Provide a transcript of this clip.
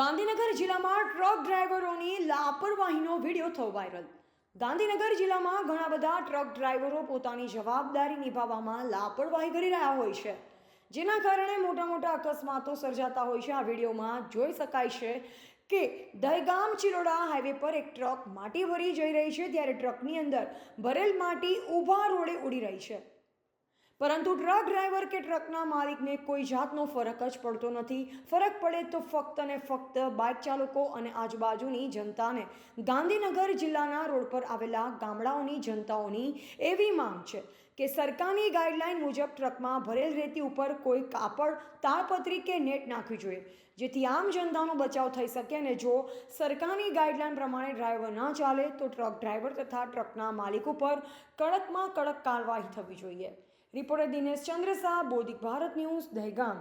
ગાંધીનગર જિલ્લામાં ટ્રક ડ્રાઈવરોની લાપરવાહીનો વીડિયો થયો વાયરલ. ગાંધીનગર જિલ્લામાં ઘણા બધા ટ્રક ડ્રાઈવરો પોતાની જવાબદારી નિભાવવામાં લાપરવાહી કરી રહ્યા હોય છે. જેના કારણે મોટા મોટા અકસ્માતો સર્જાતા હોય છે. આ વિડીયોમાં જોઈ શકાય છે કે દહેગામ ચિલોડા હાઈવે પર એક ટ્રક માટી ભરી જઈ રહી છે, ત્યારે ટ્રકની અંદર ભરેલ માટી ઊભા રોડે ઉડી રહી છે. પરંતુ ટ્રક ડ્રાઈવર કે ટ્રકના માલિકને કોઈ જાતનો ફરક જ પડતો નથી. ફરક પડે તો ફક્ત અને ફક્ત બાઇક ચાલકો અને આજુબાજુની જનતાને. ગાંધીનગર જિલ્લાના રોડ પર આવેલા ગામડાઓની જનતાઓની એવી માંગ છે કે સરકારની ગાઈડલાઈન મુજબ ટ્રકમાં ભરેલ રેતી ઉપર કોઈ કાપડ તાળપત્રી કે નેટ નાખવી જોઈએ. જેથી આમ જનતાનો બચાવ થઈ શકે અને જો સરકારની ગાઈડલાઈન પ્રમાણે ડ્રાઈવર ન ચાલે, તો ટ્રક ડ્રાઈવર તથા ટ્રકના માલિક ઉપર કડકમાં કડક કાર્યવાહી થવી જોઈએ. Reporter Dinesh Chandra Shah, Bodhik Bharat news, Dehgam.